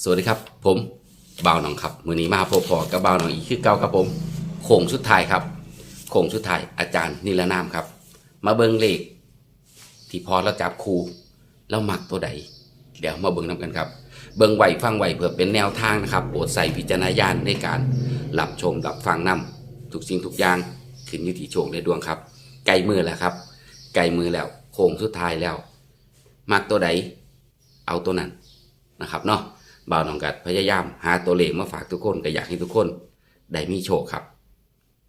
สวัสดีครับ ผมบ่าวหนองครับมือนี้มาพบพอกับบ่าวหนองอีกคือเก่าครับผมโค้งสุดท้ายครับโค้งสุดท้ายอาจารย์นิรนามครับ มาเบิ่งเลข ที่พอเราจับครูแล้วหมักตัวใดเดี๋ยวมาเบิ่งนํกันครับ เบิ่งไหวฟังไหวเพื่อเป็นแนวทางนะครับโปรดใส่วิจารณญาณในการรับชมรับฟังนํทุกสิ่งทุกอย่างขึ้นอยู่ที่โชคในดวงครับ ไกลมือแล้วครับไกลมือแล้วโค้งสุดท้ายแล้วมักตัวใดเอาตัวนั้นนะครับเนาะ บ่าวน้องกัดพยายาม หาตัวเลขมาฝากทุกคนก็อยากให้ทุกคนได้มีโชคครับ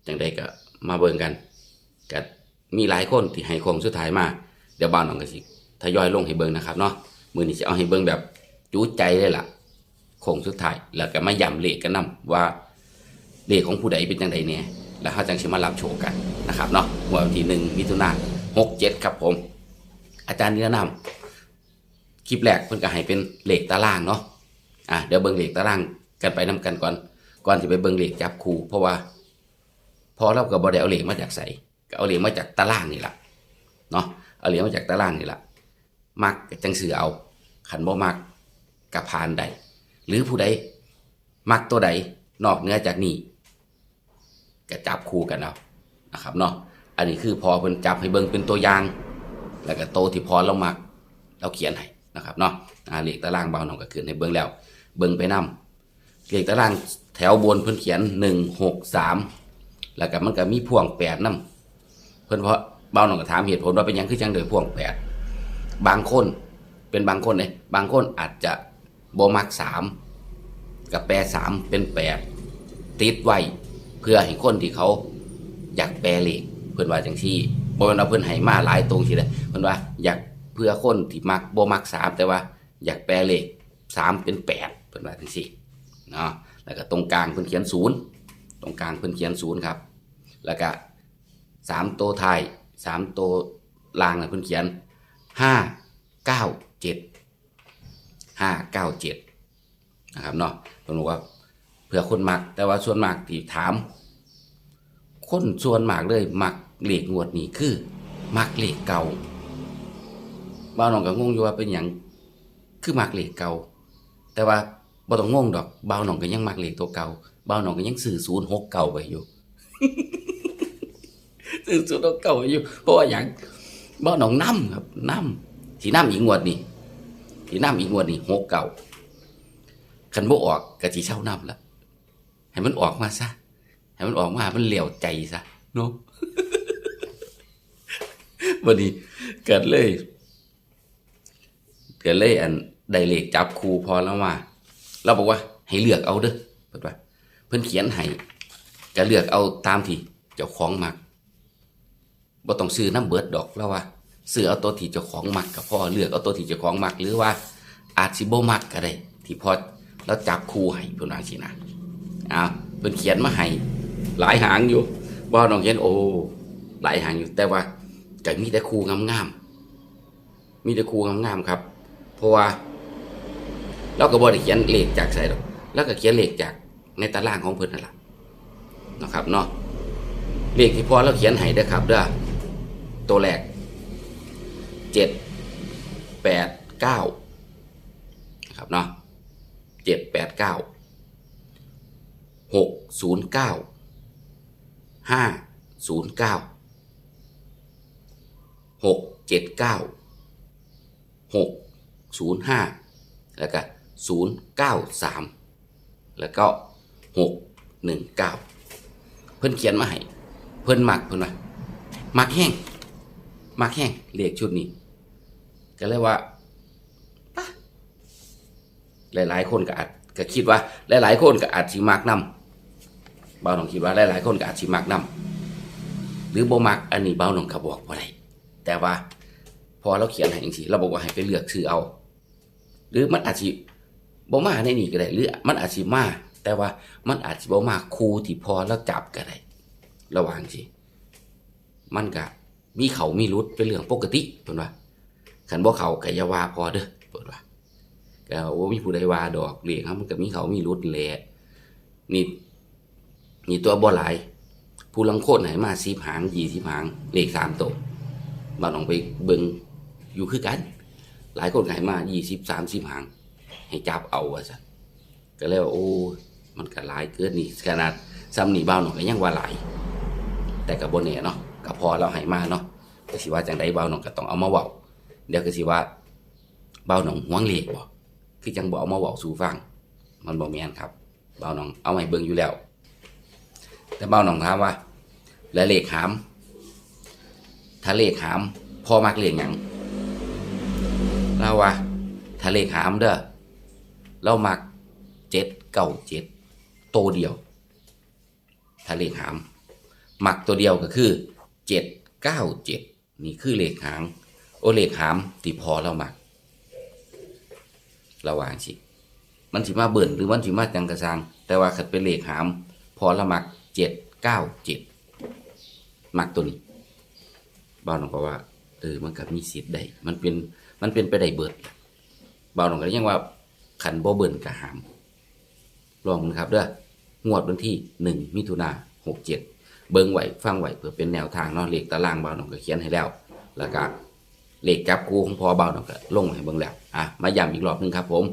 จังใดก็มาเบิ่งกันก็มีหลายคนที่ให้โคงสุดท้ายมาเดี๋ยวบ่าวน้องก็สิทยอยลงให้เบิ่งนะครับเนาะมือนี้จะเอาให้เบิ่งแบบจูใจเลยล่ะโคงสุดท้ายแล้วก็มาย้ำเลขกันนํว่าเลขของผู้ใดเป็นจังใดเนี่ยแล้วเฮาจังสิมารับโชคกันนะครับเนาะวันที่1มิถุนายน67ครับผม อาจารย์นิรนามคลิปแรกเพิ่นก็ให้เป็นเลขตารางเนาะ อะเดี๋ยวเบิ่งเลขตารางกันไปนํกันก่อน ก่อนที่ไปเบิ่งเลขจับคู่เพราะว่า พอเราก็บ่ได้เอาเหลขมาจากใสก็เอาเหลขมาจากตารางนี่แหละเนาะเอาเหลขมาจากตารางนี่แหละมักจังซื้อเอา ขันบ่มักก็ผ่านได้หรือผู้ใดมักตัวใดนอกเหนือจากนี้ก็จับคู่กันเอานะครับเนาะอันนี้คือพอเพิ่นจับให้เบิ่งเป็นตัวอย่าง แล้วก็โตที่พอเรามักเราเขียนให้นะครับเนาะอ่าเลขตารางเบาหน่องก็ขึ้นให้เบิ่งแล้ว เบิ่งไปนํเลขตารางแถวบนเพิ่นเขียนหนึ่งหกสามแล้วก็มันก็มีพ่วงแปดนํเพิ่นเพราะเบ้าหนองก็ถามเหตุผลว่าเป็นยังคือจังเดือพ่วงแปดบางคนเป็นบางคนเลยบางคนอาจจะบมักสามกับแปดสามเป็นแปดติดไว้เพื่อให้คนที่เขาอยากแปลเลขเพิ่อนว่าจังซี่บม่นว่าเพิ่อนให้มาหลายตรงสิเด้เพิ่อนว่าอยากเพื่อคนที่มักบมักสามแต่ว่า อยากแปลเลขสามเป็นแปด เป็นว่าจังซี่เนาะแล้วก็ตรงกลางเพิ่นเขียนศูนย์ตรงกลางเพิ่นเขียนศูนย์ครับ แล้วก็สามตัวท้ายสามตัวล่างน่ะเพิ่นเขียนห้าเก้าเจ็ดห้าเก้าเจ็ดนะครับเนาะเพิ่นบอกว่าเพื่อคนมัก แต่ว่าส่วนมากที่ถาม คนส่วนมากเลยมักเลขงวดนี้คือมักเลขเก่าบ้าวน้องก็งงอยู่ว่าเป็นหยังคือมักเลขเก่า แต่ว่า บ่ต้องงงดอกบ้าวน้องก็ยังมักเลขตัวเก่าบ้าวน้องก็ยังซื้อศูนย์หกเก่าไปอยู่ซื้อศูนย์หกเก่าไปอยู่ เพราะว่าหยังบ้าวน้องนํครับนํสีน้ำอีกงวดนี่สีน้ำอีกงวดนี่หกเก่าคันบ่ออกก็สิเช่าน้ำละให้มันออกมาซะให้มันออกมามันเหลียวใจซะเนาะวันนี้เกิดเลย เก็เลยอันได้เลขจับครูพอแล้วว่า เราบอกว่าให้เลือกเอาเด้อเพิ่นว่าเพิ่นเขียนให้ก็เลือกเอาตามที่เจ้าของมักบ่ต้องซื้อน้ำเบิดดอกแล้วว่าซื้อเอาตัวที่เจ้าของมักก็พอเลือกเอาตัวที่เจ้าของมักหรือว่าอาจสิบ่มักก็ได้ ที่พ่อเราจับครูให้เพิ่นว่าสินะอ้าวเพิ่นเขียนมาให้หลายหางอยู่บ่น้องเห็นโอ้หลายหางอยู่แต่ว่าก็มีแต่ครูงามๆมีแต่ครูงามๆครับ เพราะว่า เราก็บ่ได้เขียนเลขจากใส่ดอกแล้วก็เขียนเลขจากในตารางของเพิ่นนั่นแหละนะครับเนาะเลขที่พอเราเขียนให้เด้ครับเด้อตัวแรกเจ็ดแปดเก้านะครับเนาะเจ็ดแปดเก้าหกศูนย์เก้าห้าศูนย์เก้าหกเจ็ดเก้าหกศูนย์ห้าแล้วก็ ศูนย์เก้าสามแล้วก็หกหนึ่งเก้าเพิ่นเขียนมาให้เพิ่นมักเพิ่นว่ามักแห้งมักแห้งเลขชุดนี้ ก็เลยว่าปะหลาย ๆ คนก็อาจก็คิดว่า หลาย ๆ คนก็อาจสิมักนํเบาหนองคิดว่าหลาย ๆ คนก็อาจสิมักนํหรือบ่มักอันนี้เบาหนองก็บอกบ่ได้แต่ว่าพอเราเขียนให้จังซี่เราบอกว่าให้ไปเลือกซื้อเอา หรือมันอาจสิ บ่มาในนี่ก็ได้หรือมันอาจสิมาแต่ว่ามันอาจสิบ่มาคูที่พอเราจับก็ได้ระว่างสิมันก็มีเขามีรุดเป็นเรื่องปกติเพิ่นว่าคันบ่เขาก็ยาวาพอเด้อเพิ่นว่าก็โอ้มีผู้ใดว่าดอกเลี้ยงครับมันก็มีเขามีรุดแหละนี่นี่ตัวบ่หลายผู้ลังโคตรให้มา10หาง20หางเลข3ตัวบ้านลองไปเบิงอยู่คือกัน หลายคนขายมายี่สิบสามสิบหาง ให้จับเอาว่าสันก็เลยว่าโอ้ มันก็หลายเกินนี่ขนาดซ้ำนี่บ้าหนองก็ยังว่าหลาย แต่กับบนเนี่ยเนาะก็พอเราให้มาเนาะก็สิว่าจังไดเบ้าหนองก็ต้องเอามาเว้าเดี๋ยวก็สิว่าบ้าหนองหวงเหลขบ่คือจังบ่เอามาเว้าสู่ฟัง มันบ่แม่นครับ เบ้าหนองเอามาให้เบิ่งอยู่แล้ว แต่เบ้าหนองถามว่า แล้วเลขหาม ถ้าเลขหามพอมักเลขหยังเราว่าถ้าเลขหามเด้อ เรามักเจ็ดเก้าเจ็ดโตเดียว ถ้าเลขหามมักตัวเดียวก็คือเจ็ดเก้าเจ็ดนี่คือเลขหาง โอเลขหามที่พอเรามักระวางสิมันสิมาเบิ่นหรือมันสิมาจังกระซังแต่ว่าขัดเป็นเลขหาม พอเรามักเจ็ดเก้าเจ็ดมักตัวนี้บ้าวน้องก็ว่าเออมันกับมีสิทธิ์ได้ มันเป็นมันเป็นไปได้เบิดบ้าวน้องก็ยังว่า ขันบ่เบิ่นกะหาม ลองมันครับเด้องวดวันที่หนึ่งมิถุนาหกเจ็ดเบิ่งไหวฟังไหวเพื่อเป็นแนวทางเนาะเลขตารางเบาวน้องก็เขียนให้แล้ว แล้วก็เลขจับกูของพอเบาวน้องก็ลงให้เบิ่งแล้วอะมาย้ำอีกรอบหนึ่งครับผม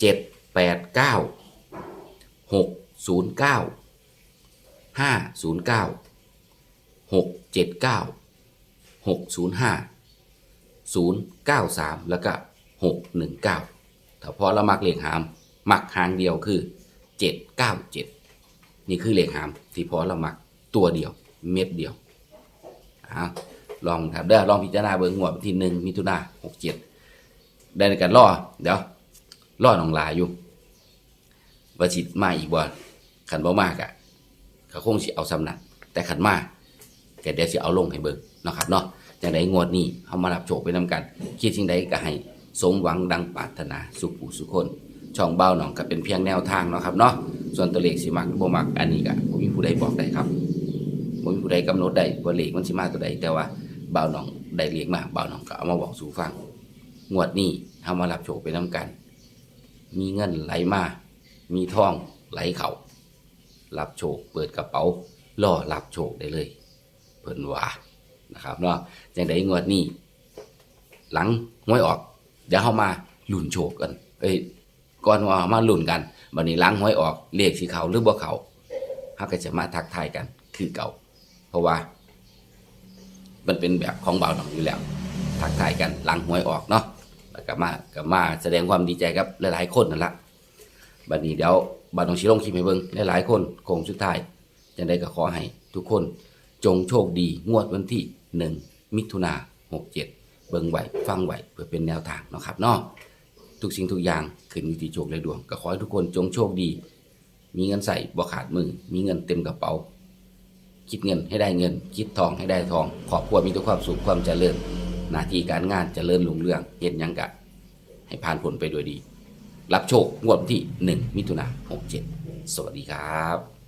เจ็ดแปดเก้าหกศูนย์เก้าห้าศูนย์เก้าหกเจ็ดเก้าหกศูนย์ห้าศูนย์เก้าสามแล้วก็หกหนึ่งเก้า ถ้าพอเรามักเลขหามมักหางเดียวคือเจ็ดเก้าเจ็ดนี่คือเลขหาม ที่พอเรามักตัวเดียว เม็ดเดียวอ่าลองครับเด้อลองพิจารณาเบิ่งงวดวันที่หนึ่งมิถุนาหกเจ็ดได้ในการล่อเดี๋ยวล่อหนองลาอยู่ว่าสิมาอีกบ่ขันบ่มากอะก็คงสิเอาสำนักแต่ขันมาแกเดี๋ยวสิเอาลงให้เบิ่งนะครับเนาะจังไดงวดนี้เฮามารับโชคไปนํกันคิดสิ่งใดก็ให้ สมหวังดังปรารถนาสุขผู้สุขคน ช่องเบ้าหนองก็เป็นเพียงแนวทางเนาะครับเนาะส่วนตัวเลขสิมักบ่มักอันนี้ก็บ่มีผู้ใดบอกได้ครับบ่มีผู้ใดกำหนดได้ว่าเลขมันสิมาตัวใดแต่ว่าเบ้าหนองได้เลขมาเบ้าหนองก็เอามาบอกสู่ฟังงวดนี้เฮามารับโชคไปนํกัน มีเงินไหลมามีทองไหลเข้ารับโชคเปิดกระเป๋ารอรับโชคได้เลย เพิ่นว่านะครับเนาะจังไดงวดนี้ หลังห้วยออก เดี๋ยวเฮามาลุนโชคกัน เอ้ยก่อนว่ามาลุนกันบัดนี้หลังหวยออกเลขสิเขาหรือบ่เขาเฮาก็จะมาทักทายกัน คือเก่า เพราะว่า มันเป็นแบบของบ่าวหนองอยู่แล้ว ทักทายกันหลังหวยออกเนาะแล้วก็มาก็มาแสดงความดีใจกับหลายๆคนนั่นละบัดนี้เดี๋ยวบ่าวหนองสิลงคลิปให้เบิ่งหลายๆคนโคงสุดท้ายจังได้ก็ขอให้ทุกคนจงโชคดีงวดวันที่หนึ่งมิถุนาหกเจ็ด เบิ่งไหวฟังไหวเพื่อเป็นแนวทางเนาะครับเนาะทุกสิ่งทุกอย่างขึ้นอยู่ที่โชคและดวงก็ขอให้ทุกคนจงโชคดี มีเงินใส่บ่ขาดมือ มีเงินเต็มกระเป๋า คิดเงินให้ได้เงิน คิดทองให้ได้ทองครอบครัวมีแต่ความสุขความเจริญหน้าที่การงานเจริญรุ่งเรืองเห็นยังกะ ให้ผ่านผลไปโดยดี รับโชคงวดที่หนึ่งมิถุนาหกเจ็ดสวัสดีครับ